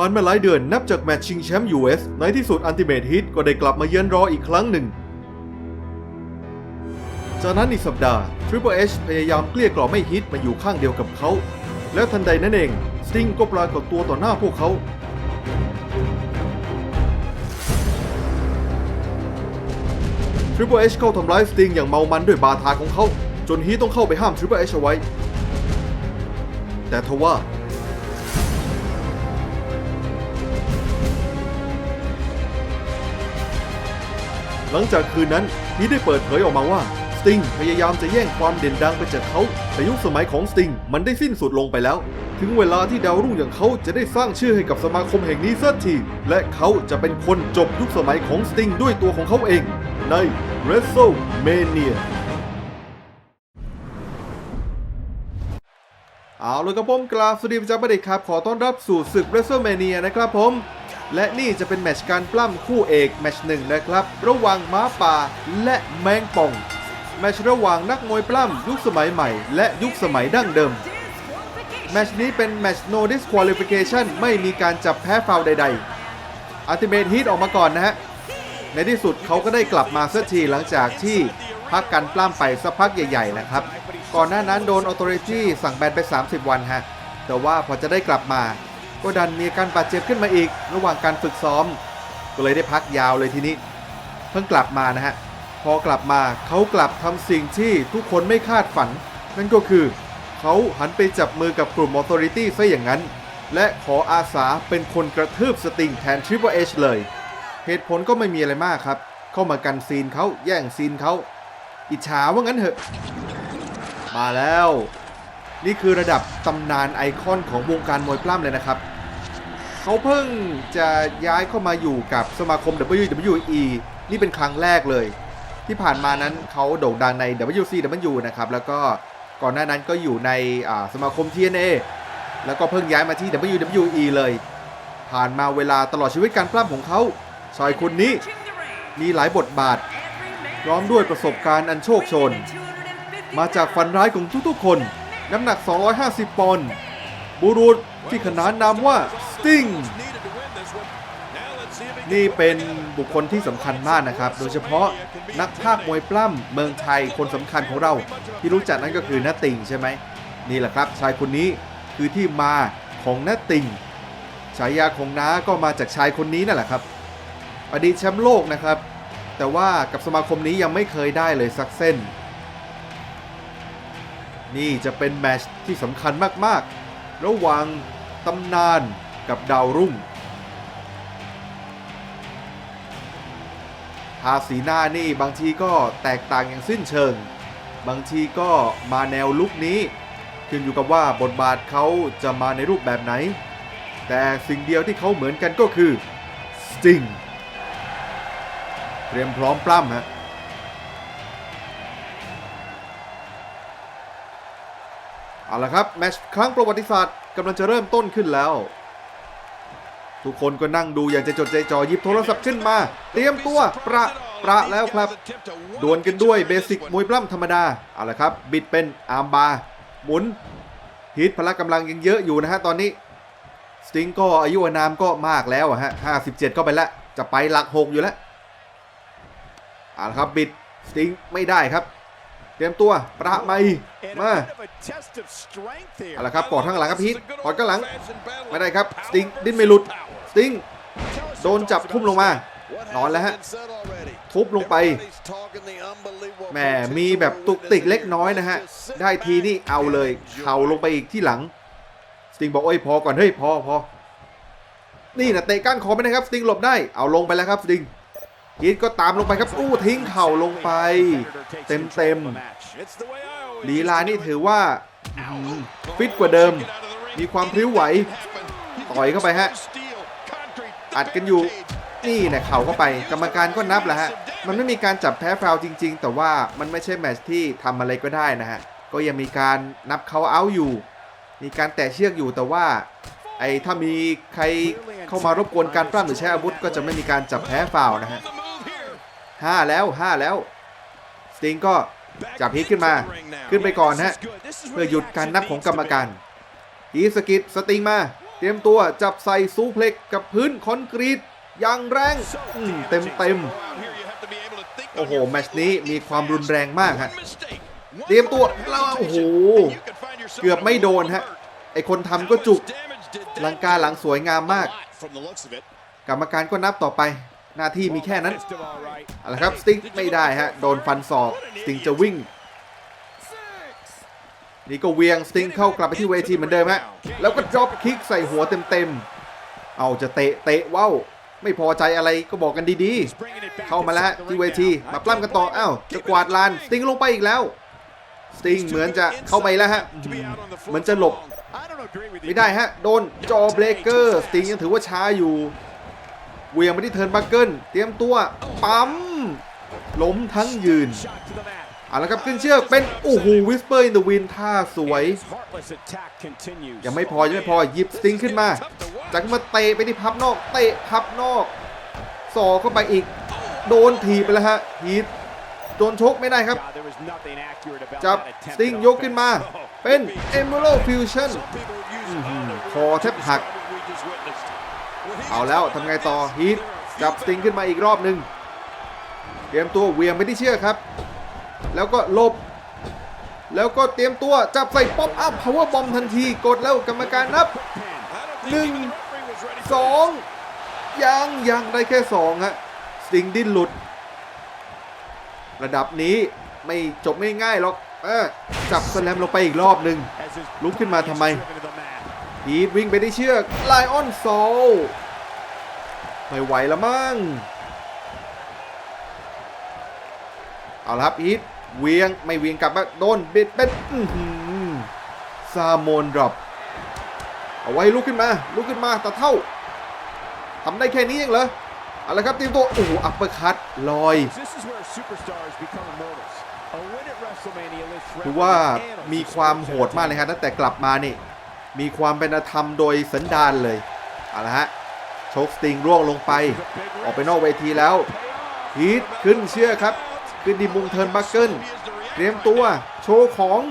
ผ่านมาหลายเดือนนับจากแมตช์ชิงแชมป์ US ในที่สุดอันติเม e ฮิตก็ได้กลับมาเยือนรออีกครั้งหนึ่ง จากนั้นอีกสัปดาห์ Triple H พยายามเกลี้ยกล่อมให้ฮิตมาอยู่ข้างเดียวกับเขา แล้วทันใดนั้นเองสติงก็ปรากฏตัวต่อหน้าพวกเขา Triple H เอชเข้าทำร้ายสติงอย่างเมามันด้วยบาทาของเขา จนฮีต้องเข้าไปห้าม Triple H เอาไว้ แต่ทว่า หลังจากคืนนั้นฮีได้เปิดเผยออกมาว่าสติงพยายามจะแย่งความเด่นดังไปจากเขา แต่ยุคสมัยของสติงมันได้สิ้นสุดลงไปแล้ว ถึงเวลาที่ดาวรุ่งอย่างเขาจะได้สร้างชื่อให้กับสมาคมแห่งนี้สักทีและเขาจะเป็นคนจบยุคสมัยของสติงด้วยตัวของเขาเอง ใน WrestleMania เอาเลยครับผมกราบสวัสดีประจำประเด็ครับ ขอต้อนรับสู่ศึก WrestleMania นะครับผม และนี่จะเป็นแมชการปล้ำคู่เอกแมชหนึ่งนะครับ ระหว่างม้าป่าและแมงป่อง แมชระหว่างนักมวยปล้ำยุคสมัยใหม่ และยุคสมัยดั้งเดิม แมชนี้เป็นแมช no disqualification ไม่มีการจับแพ้ฟาวใดๆ Ultimate Heat ออกมาก่อนนะฮะ ในที่สุดเขาก็ได้กลับมาสักทีหลังจากที่พักกันปล้ำไปสักพักใหญ่ๆนะครับ ก่อนหน้านั้นโดน Authority สั่งแบนไป 30 วันฮะ แต่ว่าพอจะได้กลับมา ก็ดันมีการบาดเจ็บขึ้นมาอีก ระหว่างการฝึกซ้อม ก็เลยได้พักยาวเลยทีนี้ เพิ่งกลับมานะฮะ พอกลับมาเขากลับทำสิ่งที่ทุกคนไม่คาดฝัน นั่นก็คือ เขาหันไปจับมือกับกลุ่ม Authority ซะอย่างนั้น และขออาสาเป็นคนกระทืบสติงแทน Triple H เลย เหตุผลก็ไม่มีอะไรมากครับ เข้ามากันซีนเขาแย่งซีนเขาอิจฉาว่างั้นเถอะ มาแล้ว นี่คือระดับตำนานไอคอนของวงการมวยปล้ำเลยนะครับ เขาเพิ่งจะย้ายเข้ามาอยู่กับสมาคม WWE นี่เป็นครั้งแรกเลย ที่ผ่านมานั้นเขาโด่งดังใน WCW นะครับแล้วก็ก่อนหน้านั้นก็อยู่ในสมาคม TNA แล้วก็เพิ่งย้ายมาที่ WWE เลย ผ่านมาเวลาตลอดชีวิตการปล้ำของเขาชายคนนี้มีหลายบทบาท พร้อมด้วยประสบการณ์อันโชคโชน มาจากฝันร้ายของทุกๆคน น้ำหนัก 250 ปอนด์บุรุษที่ขนานนามว่าสติงนี่เป็นบุคคลที่สำคัญมากนะครับ โดยเฉพาะนักภาคมวยปล้ำเมืองไทยคนสำคัญของเรา ที่รู้จักนั่นก็คือน้าติงใช่ไหมนี่แหละครับ ชายคนนี้คือที่มาของน้าติงฉายาของน้าก็มาจากชายคนนี้นั่นแหละครับ อดีตแชมป์โลกนะครับ แต่ว่ากับสมาคมนี้ยังไม่เคยได้เลยสักเส้น นี่จะเป็นแมตช์ที่สำคัญมากๆ ระหว่างตำนานกับดาวรุ่งทาสีหน้านี่บางทีก็แตกต่างอย่างสิ้นเชิง บางทีก็มาแนวลุคนี้ ขึ้นอยู่กับว่าบทบาทเขาจะมาในรูปแบบไหน แต่สิ่งเดียวที่เขาเหมือนกันก็คือสติงเตรียมพร้อมปล้ำฮะ เอาละครับแมตช์ครั้งประวัติศาสตร์กำลังจะเริ่มต้นขึ้นแล้ว ทุกคนก็นั่งดูอย่างใจจดใจจ่อหยิบโทรศัพท์ขึ้นมา เตรียมตัวประประแล้วครับดวลกันด้วยเบสิกมวยปล้ำธรรมดาเอาละครับ บิดเป็นอาร์มบาร์หมุนฮิตพละกำลังยังเยอะอยู่นะฮะตอนนี้สติงก็อายุอนามก็มากแล้วอะฮะ57ก็ไปแล้วจะไปหลัก6อยู่แล้วเอาละครับบิดสติงไม่ได้ครับ เตรียมตัวประไม่มาเอาละครับกอดข้างหลังครับพีทกอดข้างหลังไม่ได้ครับสติงดิ้นไม่หลุดสติงโดนจับทุ่มลงมานอนแล้วฮะทุบลงไปแหมมีแบบตุกติกเล็กน้อยนะฮะ ได้ทีนี่เอาเลยเข่าลงไปอีกที่หลัง สติงบอกโอ้ยพอก่อนเฮ้ยพอพอนี่นะเตะก้านคอไม่ได้ครับ สติงหลบได้เอาลงไปแล้วครับสติง กีดก็ตามลงไปครับอู้ทิ้งเข่าลงไป เต็มเต็มๆลีลานี่ถือว่าฟิตกว่าเดิม มีความพริ้วไหว ต่อยเข้าไปฮะ อัดกันอยู่ นี่นะเข่าเข้าไป กรรมการก็นับแหละฮะ มันไม่มีการจับแพ้ฟาวจริง ๆ แต่ว่ามันไม่ใช่แมตช์ที่ทำอะไรก็ได้นะฮะ ก็ยังมีการนับเขาเอาอยู่ มีการแตะเชือกอยู่แต่ว่าไอ้ถ้ามีใครเข้ามารบกวนการปล้ำหรือใช้อาวุธ ก็จะไม่มีการจับแพ้ฟาวนะฮะ ห้าแล้วห้าแล้วสติงก็จับฮิตขึ้นมาขึ้นไปก่อนฮะเพื่อหยุดการนับของกรรมการฮีสกิดสติงมา เตรียมตัวจับใส่ซูเพล็กกับพื้นคอนกรีตอย่างแรงอืมเต็มเต็มๆโอ้โห แมตช์นี้มีความรุนแรงมากฮะเตรียมตัวแล้วโอ้โห เกือบไม่โดนฮะ ไอคนทำก็จุกลังกาหลังสวยงามมาก กรรมการก็นับต่อไป หน้าที่มีแค่นั้นเอาละครับสติงไม่ได้ฮะโดนฟันศอกสติงจะวิ่งนี่ก็เวียงสติงเข้ากลับไปที่เวทีเหมือนเดิมฮะแล้วก็ดรอปคิกใส่หัวเต็มๆเอาจะเตะเตะว้าวไม่พอใจอะไรก็บอกกันดีๆ เข้ามาแล้วฮะที่เวทีมาปล้ำกันต่ออ้าวจะกวาดลานสติงลงไปอีกแล้วสติงเหมือนจะเข้าไปแล้วฮะเหมือนจะหลบไม่ได้ฮะ โดนจอเบรกเกอร์สติงยังถือว่าช้าอยู่ เวียงไปที่เทิร์นบัคเกิลเตรียมตัวปั๊มล้มทั้งยืนเอาละครับขึ้นเชือกเป็นโอ้โหวิสเปอร์อินเดอะวินท่าสวย ยังไม่พอยังไม่พอหยิบสติงขึ้นมา จากนั้นมาเตะไปที่พับนอกเตะพับนอกสอกเข้าไปอีก โดนถีบไปแล้วฮะฮีทโดนชกไม่ได้ครับ จับสติงยกขึ้นมา เป็นเอม r ร d ฟิวชั่นคอแทบหัก เอาแล้วทำไงต่อฮีทจับสติงขึ้นมาอีกรอบหนึ่งเตรียมตัวเวียงไปที่เชือกครับ แล้วก็ลบ แล้วก็เตรียมตัวจับใส่ป๊อปอัพพาวเวอร์บอมทันทีกดแล้วกรรมการนับหนึ่งสองยังยังได้แค่สองฮะสติงดิ้นหลุด ระดับนี้ไม่จบไม่ง่ายหรอกเออจับสแลมลงไปอีกรอบหนึ่งลุกขึ้นมาทำไม ฮีทวิ่งไปที่เชือกไลออนโซลไม่ไหวแล้วมั้งเอาละครับฮีทเวียงไม่เวียงกลับมาโดนบิดเป็นอื้อหือซาโมนดรอปเอาไว้ลุกขึ้นมาลุกขึ้นมาตาเท่าทำได้แค่นี้เองเหรอเอาละครับเตรียมตัวโอ้โหอัปเปอร์คัตลอยถือว่ามีความโหดมากเลยครับตั้งแต่กลับมานี่ มีความเป็นธรรมโดยสันดานเลยเอาละฮะโชคสติงร่วงลงไป ออกไปนอกเวทีแล้วฮีทขึ้นเชื่อครับ ขึ้นดีมุงเทิร์นบัคเกิลเตรียมตัวโชว์ของ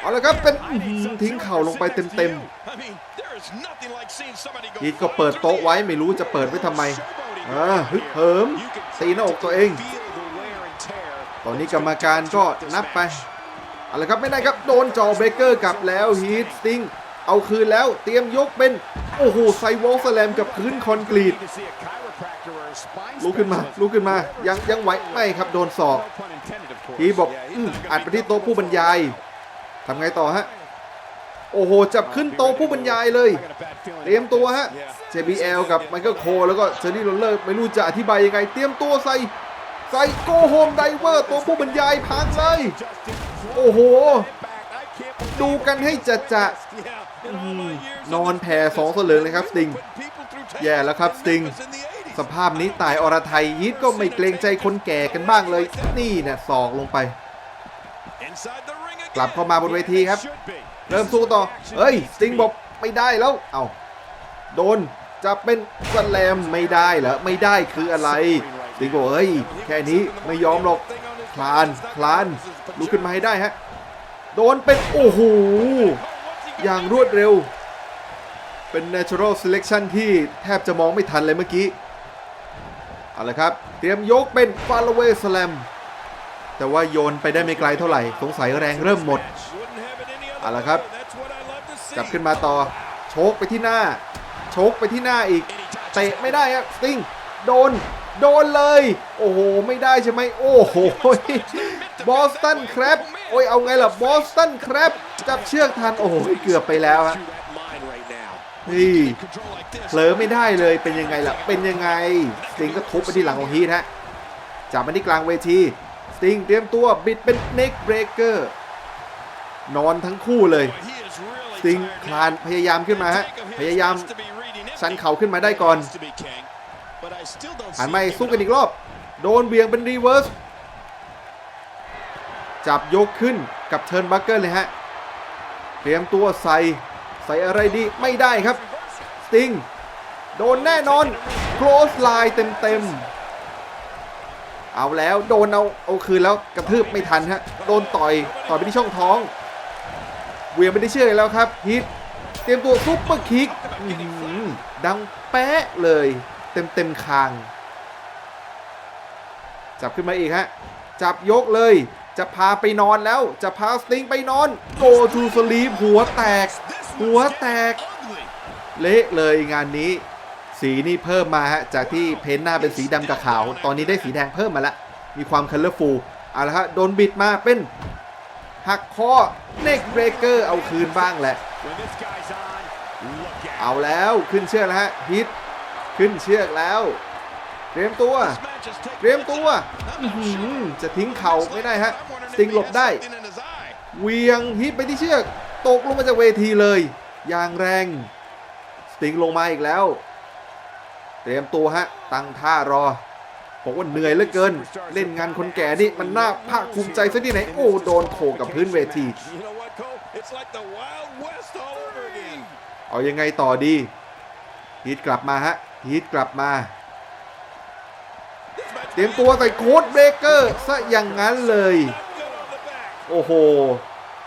เอาละครับ เป็นทิ้งเข่าลงไปเต็มๆฮีทก็เปิดโต๊ะไว้ไม่รู้จะเปิดไว้ทำไมอ่าฮึเหิมตีหน้าอกตัวเอง ตอนนี้กรรมการก็นับไป อาละครับไม่ได้ครับโดนจอเบเกอร์กลับแล้วฮีทสติงเอาคืนแล้วเตรียมยกเป็น โอ้โหไซวอลสแลมกับพื้นคอนกรีตลุกขึ้นมาลุกขึ้นมา ยังยังไหวไม่ครับโดนศอกฮีบอกอืมอัดไปที่โต๊ะผู้บรรยายทำไงต่อฮะ โอ้โห จับขึ้นโต๊ะผู้บรรยายเลย เตรียมตัวฮะ JBL กับไมเคิลโค แล้วก็เซอร์นี่โรลเลอร์ไม่รู้จะอธิบายยังไง เตรียมตัวใส่ ใส่โกโฮมไดเวอร์ ตัวผู้บรรยายพังเลยโอ้โห ดูกันให้จะจะนอนแผ่สองเสลึงเลยครับสติง แย่แล้วครับสติง สภาพนี้ตายอรไทยยิดก็ไม่เกรงใจคนแก่กันบ้างเลย นี่เนี่ยศอกลงไป กลับเข้ามาบนเวทีครับ เริ่มสู้ต่อ เฮ้ยสติงบอกไม่ได้แล้ว เอาโดนจะเป็นสแลมไม่ได้เหรอไม่ได้คืออะไรสติงบอกเฮ้ยแค่นี้ไม่ยอมหรอกคลานคลาน ลุกขึ้นมาให้ได้ฮะ โดนเป็น โอ้โห อย่างรวดเร็ว เป็น natural selection ที่แทบจะมองไม่ทันเลยเมื่อกี้ เอาละครับ เตรียมยกเป็น f a l l away slam แต่ว่าโยนไปได้ไม่ไกลเท่าไหร่ สงสัยแรงเริ่มหมด เอาละครับจับขึ้นมาต่อ โชกไปที่หน้า โชกไปที่หน้าอีก เตะไม่ได้ครับสติง โดน โดนเลย โอ้โห ไม่ได้ใช่ไหมโอ้โหบอสตันครับโอ้ยเอาไงล่ะบอสตันครับจับเชือกทัน โอ้โหเกือบไปแล้วฮะนี่เผลอไม่ได้เลยเป็นยังไงล่ะ เป็นยังไงสติงก็ทุบไปที่หลังของฮีทฮะจับมาที่กลางเวทีสติงเตรียมตัวบิดเป็นเน็กเบรกเกอร์นอนทั้งคู่เลยสติงคลานพยายามขึ้นมาฮะพยายามชันเข่าขึ้นมาได้ก่อน หันมาสู้กันอีกรอบ โดนเบียงเป็นรีเวิร์ส จับยกขึ้นกับเทิร์นบัคเกอร์เลยฮะ เตรียมตัวใส่ใส่อะไรดีไม่ได้ครับ สติง โดนแน่นอน โคลสไลน์เต็มๆ เอาแล้วโดนเอาเอาคืนแล้วกระทืบไม่ทันฮะ โดนต่อยต่อยไปที่ช่องท้องเวียงไม่ได้เชื่อแล้วครับฮิตเตรียมตัวซุปเปอร์คิกอื้อหือดังแป๊ะเลย เต็มเต็มคาง จับขึ้นมาอีกฮะ จับยกเลย จะพาไปนอนแล้ว จะพาสติงไปนอน go to sleep หัวแตก หัวแตก เละเลยงานนี้ สีนี่เพิ่มมาฮะ จากที่เพ้นหน้าเป็นสีดำกับขาว ตอนนี้ได้สีแดงเพิ่มมาล้วมีความคัลเลอร์ฟูลเอาละฮะ โดนบิดมาเป็นหักคอเน็กเบรเกอร์เอาคืนบ้างแหละ เอาแล้วขึ้นเชือกแล้วฮะฮิต ขึ้นเชือกแล้ว เตรียมตัว เตรียมตัวจะทิ้งเข่าไม่ได้ฮะสติงหลบได้เหวียงฮิตไปที่เชือก ตกลงมาจากเวทีเลย อย่างแรง สติงลงมาอีกแล้ว เตรียมตัวฮะ ตั้งท่ารอบอกว่าเหนื่อยเหลือเกิน เล่นงานคนแก่นี่มันน่าภาคภูมิใจซะที่ไหน โอ้โดนโขกกับพื้นเวที เอายังไงต่อดีฮีทกลับมาฮะ ฮีทกลับมา เตรียมตัวใส่โค้ดเบรกเกอร์ซะอย่างนั้นเลย โอ้โห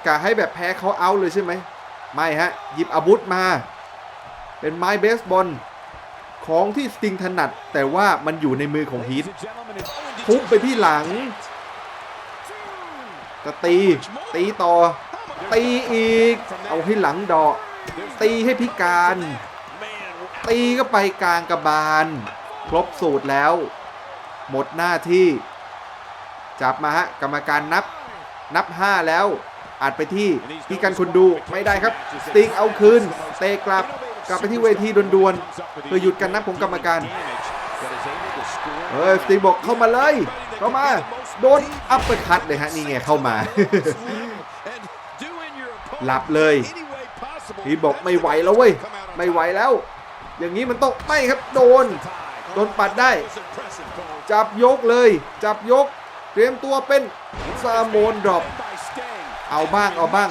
กะให้แบบแพ้เขาเอาเลยใช่ไหม ไม่ฮะ หยิบอาวุธมา เป็นไม้เบสบอลของที่สติงถนัด แต่ว่ามันอยู่ในมือของฮีททุบไปที่หลังจะตี ตีต่อ ตีอีก เอาให้หลังดอกตีให้พิการ ตีก็ไปกลางกระบาล ครบสูตรแล้ว หมดหน้าที่ จับมาฮะ กรรมการนับนับ 5 แล้วอัดไปที่พี่กันคนดูไม่ได้ครับ สติงเอาคืน เตะกลับกลับไปที่เวทีด่วนๆเพื่อหยุดการนับของกรรมการเฮ้ยสติงบอกเข้ามาเลย เข้ามา โดนอัปเปอร์คัตเลยฮะ นี่ไงเข้ามา หลับเลยพี่บอกไม่ไหวแล้วเว้ย ไม่ไหวแล้ว อย่างนี้มันต้องไม่ครับโดน โดนปัดได้ จับยกเลย จับยก เตรียมตัวเป็นซาโมนดรอปเอาบ้างเอาบ้าง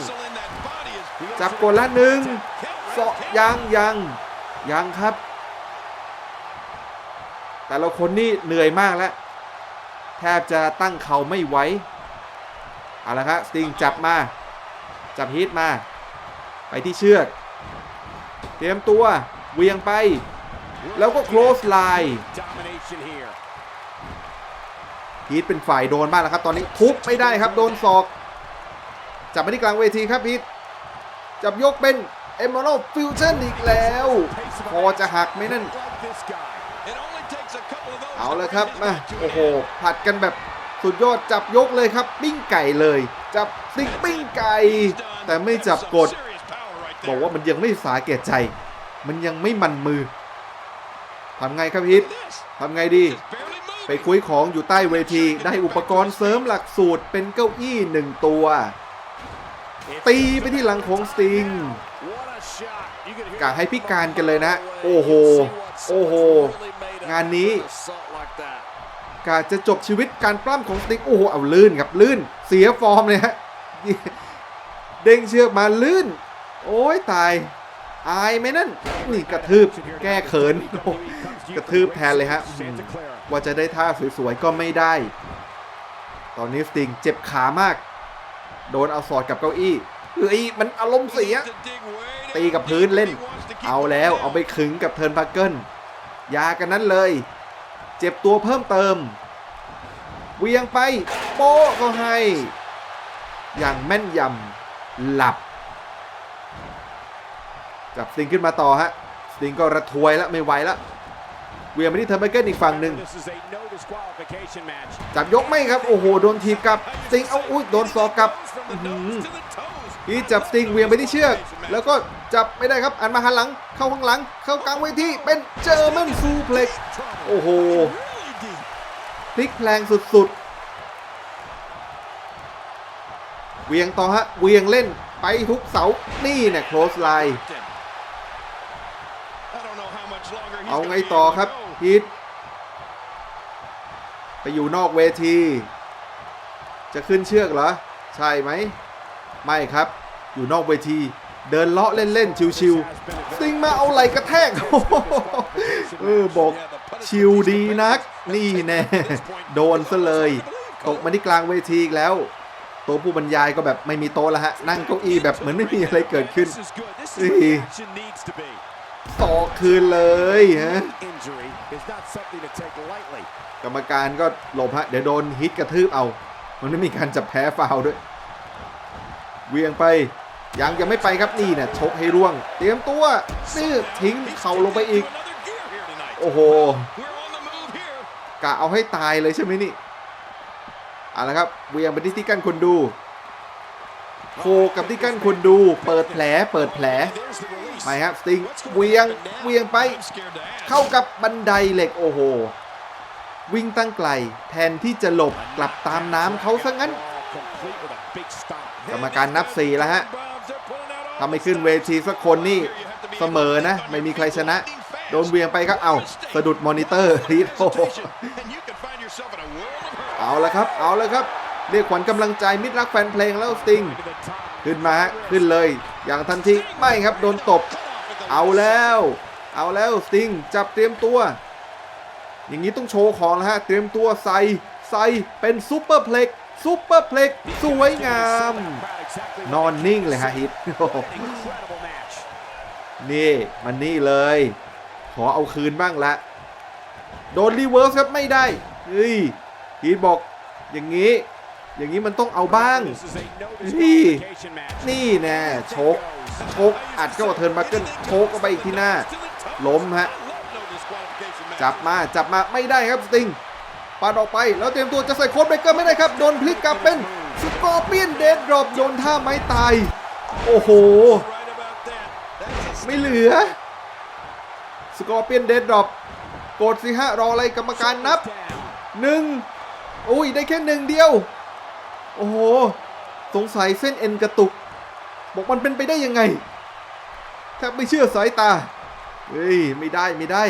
จับกดละหนึ่งสองยังยังยังครับ แต่ละคนนี่เหนื่อยมากแล้ว แทบจะตั้งเข่าไม่ไหวเอาละครับสติงจับมา จับฮิตมา ไปที่เชือก เตรียมตัว เหวียงไป แล้วก็ close line พีทเป็นฝ่ายโดนบ้างแล้วครับ ตอนนี้ทุบไม่ได้ครับ โดนศอก จับมาที่กลางเวทีครับพีทจับยกเป็นเอม r ร l ฟิวชั่นอีกแล้ว พอจะหักไหมนั่น เอาเลยครับมาโอ้โหผัดกันแบบสุดยอดจับยกเลยครับ ปิ้งไก่เลย จับติ๊กปิ้งไก่ แต่ไม่จับกด บอกว่ามันยังไม่สาแก่ใจ มันยังไม่มันมือทำไงครับพีททำไงดี ไปคุยของอยู่ใต้เวที ได้อุปกรณ์เสริมหลักสูตรเป็นเก้าอี้หนึ่งตัว ตีไปที่หลังของสติงกะให้พิการกันเลยนะ โอ้โห โอ้โห งานนี้กะจะจบชีวิตการปล้ำของสติงโอ้โห เอาลื่นครับลื่น เสียฟอร์มเลยฮะ เด้งเชือกมาลื่น โอ้ยตาย อายไหมนั่นนี่กระทืบแก้เขิน กระทืบแทนเลยฮะ ว่าจะได้ท่าสวยๆ ก็ไม่ได้ ตอนนี้สติงเจ็บขามาก โดนเอาสอดกับเก้าอี้เฮ้ยมันอารมณ์เสีย ตีกับพื้นเล่น เอาแล้วเอาไปขึงกับเทิร์นพักเกิลยากันนั้นเลย เจ็บตัวเพิ่มเติม เวียงไป โป๊ก็ให้ อย่างแม่นยำหลับ จับสติงขึ้นมาต่อฮะสติงก็ระทวยแล้วไม่ไหวแล้วเวียงไปที่เทิร์นพักเกิลอีกฝั่งหนึ่งจับยกไม่ครับโอ้โหโดนทีบกลับสติงเอาอุ้ยโดนศอกกลับอื้อหือพี่จับสติงเหวียงไปที่เชือก แล้วก็จับไม่ได้ครับอันมาหันหลังเข้าข้างหลัง เข้ากลางเวทีเป็นเจอร์แมนซูเพล็กซ์โอ้โหพลิกแพลงสุดๆเหวียงต่อฮะเหวียงเล่นไปทุกเสานี่เนี่ยโคลสไลน์ เอาไงต่อครับพีทไปอยู่นอกเวที จะขึ้นเชือกเหรอ ใช่ไหม ไม่ครับ อยู่นอกเวที เดินเลาะเล่น ๆ ชิวๆสติงมาเอาไหลกระแทกโอ้โหเออบอกชิวดีนัก นี่แน่ โดนซะเลย ตกมาที่กลางเวทีอีกแล้วตัวผู้บรรยายก็แบบไม่มีโต๊ะแล้วฮะ นั่งเก้าอี้แบบเหมือนไม่มีอะไรเกิดขึ้น This is good. This is Hey. where the action needs to be. ต่อคืนเลยฮะ Injury is not something to take lightly. กรรมการก็หลบฮะ เดี๋ยวโดนฮิตกระทืบเอา มันไม่มีการจับแพ้ฟาวล์ด้วย เวียงไป ยังยังไม่ไปครับนี่เนี่ยชกให้ร่วง เตรียมตัวซื้อทิ้งเข่าลงไปอีก Another gear here tonight. โอ้โห We're on the move here. กะเอาให้ตายเลยใช่ไหมนี่เอาละครับเวียงไปที่ที่กั้นคนดู โคกับที่กั้นคนดู เปิดแผลเปิดแผลไปครับสติงเวียงเวียงไป เข้ากับบันไดเหล็กโอ้โห วิ่งตั้งไกล แทนที่จะหลบกลับตามน้ำเขาซะงั้น กรรมการนับสี่แล้วฮะถ้าไม่ขึ้นเวทีสักคนนี่เสมอนะ ไม่มีใครชนะ โดนเวียงไปครับเอาสะดุดมอนิเตอร์ทีโต And you can find yourself in a world of hurt. เอาละครับ เอาละครับ เรียกขวัญกำลังใจมิตรรักแฟนเพลงแล้วสติง ขึ้นมาฮะขึ้นเลย อย่างทันทีไม่ครับโดนตบ เอาแล้ว เอาแล้วสติงจับเตรียมตัว อย่างนี้ต้องโชว์ของแล้วฮะเตรียมตัวใส่ใส่เป็นซูเปอร์เพล็กซูเปอร์เพล็กสวยงาม นอนนิ่งเลยฮะฮิตนี่มันนี่เลย ขอเอาคืนบ้างละโดนรีเวิร์สครับไม่ได้เฮ้ยฮีทบอกอย่างนี้ อย่างนี้มันต้องเอาบ้าง This is a no Hey. disqualification match. นี่แน่โชกโชก อัดเข้ากับเทิร์นมาเกิลโชกเข้าไปอีกที่หน้า ล้มฮะ No disqualification match. จับมา จับมา ไม่ได้ครับสติงปาดออกไป แล้วเตรียมตัวจะใส่โค้ดเบรกเกอร์ไม่ได้ครับ โดนพลิกกลับเป็นสกอร์เปียนเดดดรอปโดนท่าไม้ตาย โอ้โห Right about that. That's a ไม่เหลือ สกอร์เปียนเดดดรอปกดสิฮะ รออะไรกรรมการนับ down. หนึ่งอุ้ย ได้แค่หนึ่งเดียว โอ้โห สงสัยเส้นเอ็นกระตุก บอกมันเป็นไปได้ยังไงแทบไม่เชื่อสายตา เฮ้ย ไม่ได้ไม่ได้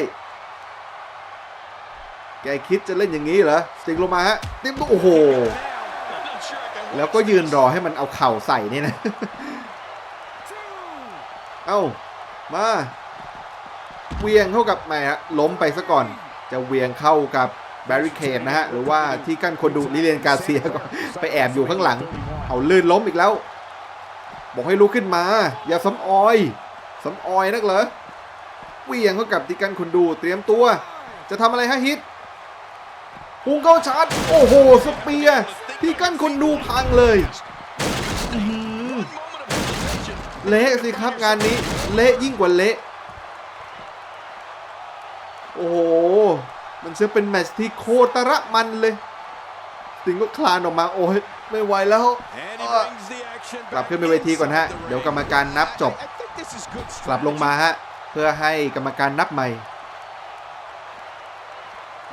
แกคิดจะเล่นอย่างนี้เหรอ สติงลงมาฮะเต็มตัวโอ้โห แล้วก็ยืนรอให้มันเอาเข่าใส่นี่นะ เอ้า มาเวียงเข้ากับแหมล้มไปซะก่อน จะเวียงเข้ากับ แบริเคดนะฮะ หรือว่าที่กั้นคนดูลิเลียนกาเซียก็ไปแอบอยู่ข้างหลัง เอาลื่นล้มอีกแล้ว บอกให้ลุกขึ้นมา อย่าสำออยสำออยนักเหรอเวียงเขากับที่กั้นคนดูเตรียมตัว จะทำอะไรฮะฮิตพุงเข้าชาร์จโอ้โหสเปียที่กั้นคนดูพังเลยเละสิครับงานนี้ เละยิ่งกว่าเละ โอ้โห มันจะเป็นแมตช์ที่โคตรระมันเลย สิงก็คลานออกมาโอ้ยไม่ไหวแล้ว And เอ he อ brings the action กลับ back ขึ้นไปเวทีก่อนฮะ inside the เดี๋ยว ring. กรรมการนับจบ I think this is good กลับลงมาฮะ เพื่อให้กรรมการนับใหม่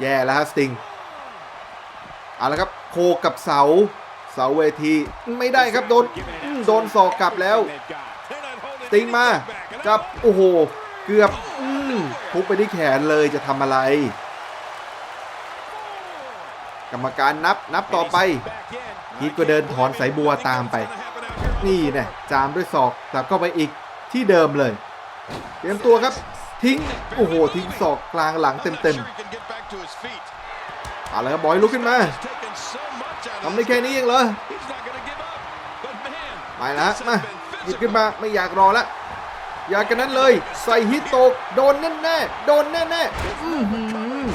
แย่แล้วฮะสติงเอาละครับโคกับเสา เสาเวทีไม่ได้ครับโดนอืมโดนศอกกลับแล้วสติงมาจับโอ้โห เกือบอืมทุบไปที่แขนเลยจะทำอะไรก รรมการนับนับต่อไปฮิตก็เดินถอนสายบัวตามไป นี่เนี่ยจามด้วยศอกกลับเข้าไปอีกที่เดิมเลยเตรียมตัวครับ ทิ้ง โอ้โห ทิ้งศอกกลางหลังเต็มๆเอาละครับบอยลุกขึ้นมาทำได้แค่นี้เองเหรอไปแล้วฮะมาหยิบขึ้นมาไม่อยากรอละอยากกันนั้นเลย ใส่ฮิตตกโดนแน่ๆโดนแน่ๆอื้อหือ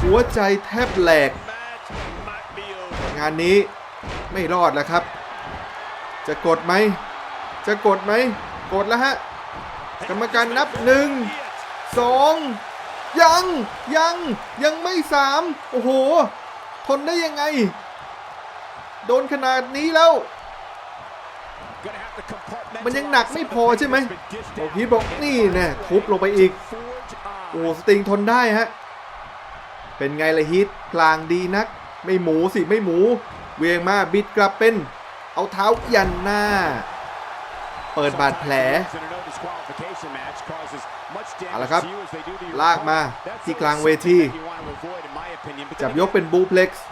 หัวใจแทบแหลกงานนี้ไม่รอดแล้วครับ จะกดไหม จะกดไหม กดแล้วฮะ กรรมการนับหนึ่งสองยังยังยังไม่สามโอ้โห ทนได้ยังไง โดนขนาดนี้แล้ว มันยังหนักไม่พอใช่ไหมบอกพีบอกนี่แน่ทุบลงไปอีก โอ้โหสติงทนได้ฮะ เป็นไงล่ะฮิตพลางดีนัก ไม่หมูสิไม่หมู เวียงมาบิดกลับเป็น เอาเท้ายันหน้า เปิดบาดแผลเอาละครับลากมาที่กลางเวที จับยกเป็นบูเพล็กซ์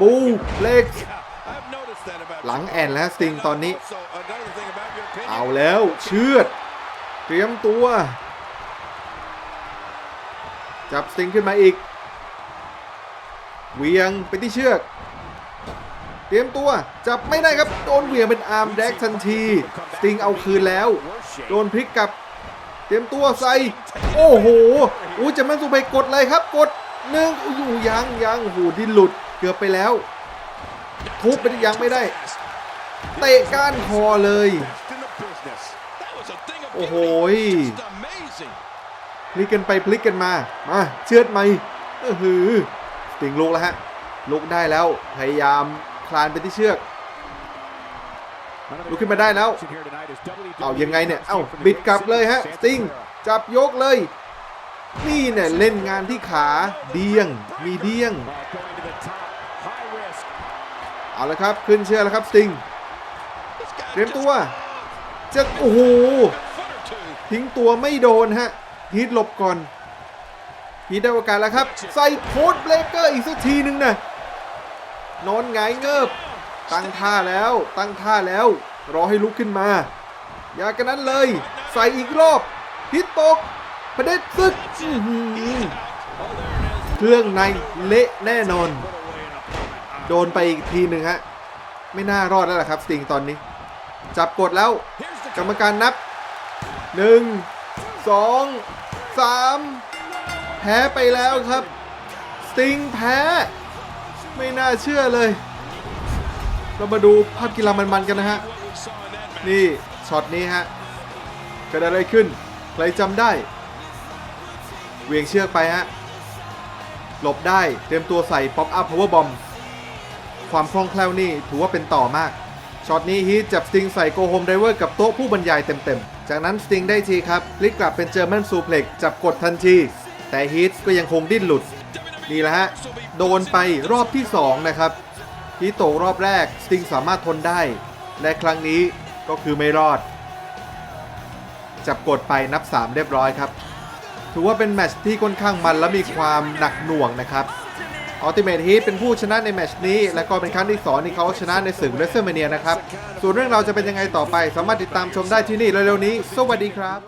บูเพล็กซ์หลังแอนแล้วสติงตอนนี้ เอาแล้วเชือด เตรียมตัว จับสติงขึ้นมาอีก เวียงไปที่เชือก เตรียมตัว จับไม่ได้ครับ โดนเหวี่ยงเป็นอาร์มแดกทันที สติงเอาคืนแล้ว โดนพลิกกลับ เตรียมตัวใส่ โอ้โหอู้จะมันสุไปกดเลยครับ กดหนึ่งอู้ยยังยังหดิ้นหลุดเกือบไปแล้ว ทุบไปยังไม่ได้ เตะก้านคอเลย โอ้โหพลิกกันไปพลิกกันมา มาเชือดไหมเออหือ ติงลุกแล้วฮะ ลุกได้แล้วพยายามคลานไปที่เชือกลุกขึ้นมาได้แล้ว เอายังไงเนี่ย เอ้าบิดกลับเลยฮะสติงจับยกเลย นี่เนี่ยเล่นงานที่ขาเดียง มีเดียง Going to the top. High risk. เอาละครับขึ้นเชือกแล้วครับสติง This guy's เตรียม just ตัวจะโอ้โห a foot or two. ทิ้งตัวไม่โดนฮะฮีทหลบก่อน ฮีได้โอกาสแล้วครับ ใส่โค้ดเบรกเกอร์อีกสักทีหนึ่งนะนอนหงายเงิบ ตั้งท่าแล้ว ตั้งท่าแล้ว รอให้ลุกขึ้นมา อย่ากันนั้นเลย ใส่อีกรอบฮิตตกประเด็ดซึกเครื่องในเละแน่นอน โดนไปอีกทีหนึ่งฮะ ไม่น่ารอดแล้วล่ะครับสติงตอนนี้ จับกดแล้ว กรรมการนับหนึ่งสองสาม พ้ไปแล้วครับ สติงแพ้ ไม่น่าเชื่อเลย เรามาดูภาพกีฬามันๆกันนะฮะ นี่ช็อตนี้ฮะเกิดอะไรขึ้น ใครจำได้ เวียงเชือกไปฮะ หลบได้เตรียมตัวใส่ป๊อปอัพพาวเวอร์บอมความคล่องแคล่วนี่ถือว่าเป็นต่อมาก ช็อตนี้ฮีทจับสติงใส่โกโฮมไดเวอร์กับโต๊ะผู้บรรยายเต็มๆ จากนั้นสติงได้ทีครับพลิกกลับเป็นเจอร์แมนซูเพล็กจับกดทันที แต่ฮีทก็ยังคงดิ้นหลุดนี่แหละฮะ โดนไปรอบที่ 2 นะครับที่โตกรอบแรกสติงสามารถทนได้ และครั้งนี้ก็คือไม่รอด จับกดไปนับ 3 เรียบร้อยครับ ถือว่าเป็นแมตช์ที่ค่อนข้างมันและมีความหนักหน่วงนะครับอัลติเมทฮีทเป็นผู้ชนะในแมตช์นี้ และก็เป็นครั้งที่2ที่เขาชนะในศึกเรสเซอร์เมเนียนะครับ ส่วนเรื่องเราจะเป็นยังไงต่อไป สามารถติดตามชมได้ที่นี่เร็วๆนี้ สวัสดีครับ